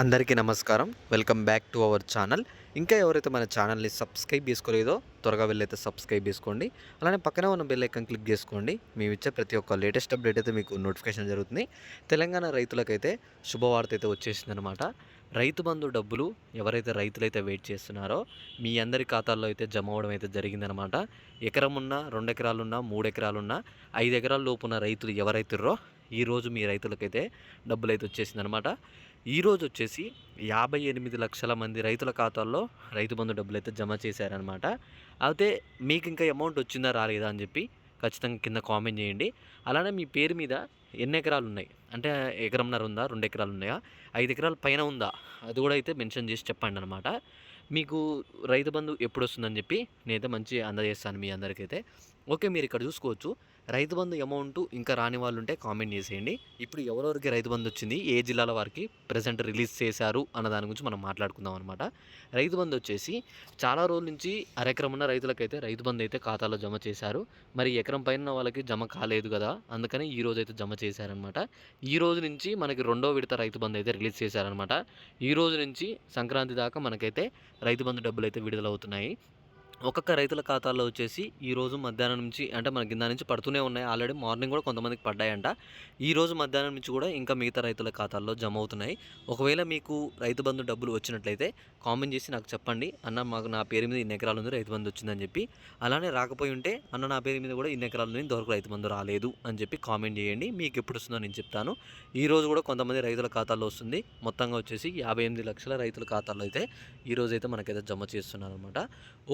అందరికీ నమస్కారం. Welcome back to our channel ఇంకా ఎవరైతే మన ఛానల్ని సబ్స్క్రైబ్ చేసుకోలేదో త్వరగా వెళ్ళైతే సబ్స్క్రైబ్ చేసుకోండి. అలానే పక్కనే ఉన్న బెల్ ఐకన్ క్లిక్ చేసుకోండి. మేము ఇచ్చే ప్రతి ఒక్క లేటెస్ట్ అప్డేట్ అయితే మీకు నోటిఫికేషన్ జరుగుతుంది. తెలంగాణ రైతులకైతే శుభవార్త అయితే వచ్చేసిందనమాట రైతు బంధు డబ్బులు ఎవరైతే రైతులైతే వెయిట్ చేస్తున్నారో మీ అందరి ఖాతాల్లో అయితే జమ అవ్వడం అయితే జరిగిందనమాట ఎకరం ఉన్నా రెండు ఎకరాలున్నా మూడు ఎకరాలున్నా ఐదు ఎకరాల లోపు ఉన్న రైతులు ఎవరైతుర్రో ఈరోజు మీ రైతులకైతే డబ్బులు అయితే వచ్చేసిందనమాట ఈరోజు వచ్చేసి యాభై ఎనిమిది లక్షల మంది రైతుల ఖాతాల్లో రైతు బంధు డబ్బులు అయితే జమ చేశారనమాట అయితే మీకు ఇంకా అమౌంట్ వచ్చిందా రాలేదా అని చెప్పి ఖచ్చితంగా కింద కామెంట్ చేయండి. అలానే మీ పేరు మీద ఎన్ని ఎకరాలు ఉన్నాయి? అంటే ఎకరంన్నర ఉందా? రెండు ఎకరాలు ఉన్నాయా? ఐదు ఎకరాల పైన ఉందా? అది కూడా అయితే మెన్షన్ చేసి చెప్పండి అనమాట మీకు రైతు బంధు ఎప్పుడు వస్తుందని చెప్పి నేనైతే మంచి అందజేస్తాను మీ అందరికైతే. ఓకే మీరు ఇక్కడ చూసుకోవచ్చు. రైతు బంధు అమౌంట్ ఇంకా రాని వాళ్ళు ఉంటే కామెంట్ చేసేయండి. ఇప్పుడు ఎవరెవరికి రైతు బంధు వచ్చింది ఏ జిల్లాల వారికి ప్రజెంట్ రిలీజ్ చేశారు అన్న దాని గురించి మనం మాట్లాడుకుందాం అనమాట రైతు బంధు వచ్చేసి చాలా రోజుల నుంచి అరెకరం ఉన్న రైతులకైతే రైతు బంధు అయితే ఖాతాలో జమ చేశారు. మరి ఎకరం పైన వాళ్ళకి జమ కాలేదు కదా అందుకని ఈ రోజు అయితే జమ చేశారనమాట ఈ రోజు నుంచి మనకి రెండో విడత రైతు బంధు అయితే రిలీజ్ చేశారనమాట ఈ రోజు నుంచి సంక్రాంతి దాకా మనకైతే రైతు బంధు డబ్బులు అయితే విడుదలవుతున్నాయి. ఒక్కొక్క రైతుల ఖాతాల్లో వచ్చేసి ఈరోజు మధ్యాహ్నం నుంచి అంటే మన కింద నుంచి పడుతూనే ఉన్నాయి. ఆల్రెడీ మార్నింగ్ కూడా కొంతమందికి పడ్డాయంట. ఈ రోజు మధ్యాహ్నం నుంచి కూడా ఇంకా మిగతా రైతుల ఖాతాల్లో జమ అవుతున్నాయి. ఒకవేళ మీకు రైతు బంధు డబ్బులు వచ్చినట్లయితే కామెంట్ చేసి నాకు చెప్పండి. అన్న మాకు నా పేరు మీద ఇన్ని ఎకరాలు ఉంది రైతు బంధు వచ్చిందని చెప్పి. అలానే రాకపోయి ఉంటే అన్న నా పేరు మీద కూడా ఇన్ని ఎకరాలు ఉంది ఇంతవరకు రైతు బంధు రాలేదు అని చెప్పి కామెంట్ చేయండి. మీకు ఎప్పుడు వస్తుందో నేను చెప్తాను. ఈరోజు కూడా కొంతమంది రైతుల ఖాతాల్లో వస్తుంది. మొత్తంగా వచ్చేసి యాభై ఎనిమిది లక్షల రైతుల ఖాతాల్లో అయితే ఈ అయితే మనకైతే జమ చేస్తున్నారు అనమాట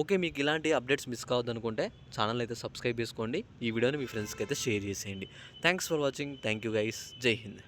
ఓకే మీకు మీకు ఇలాంటి అప్డేట్స్ మిస్ కావద్దు అనుకుంటే ఛానల్ అయితే సబ్స్క్రైబ్ చేసుకోండి. ఈ వీడియోని మీ ఫ్రెండ్స్కి అయితే షేర్ చేసేయండి. Thanks for watching. Thank you guys. జై హింద్.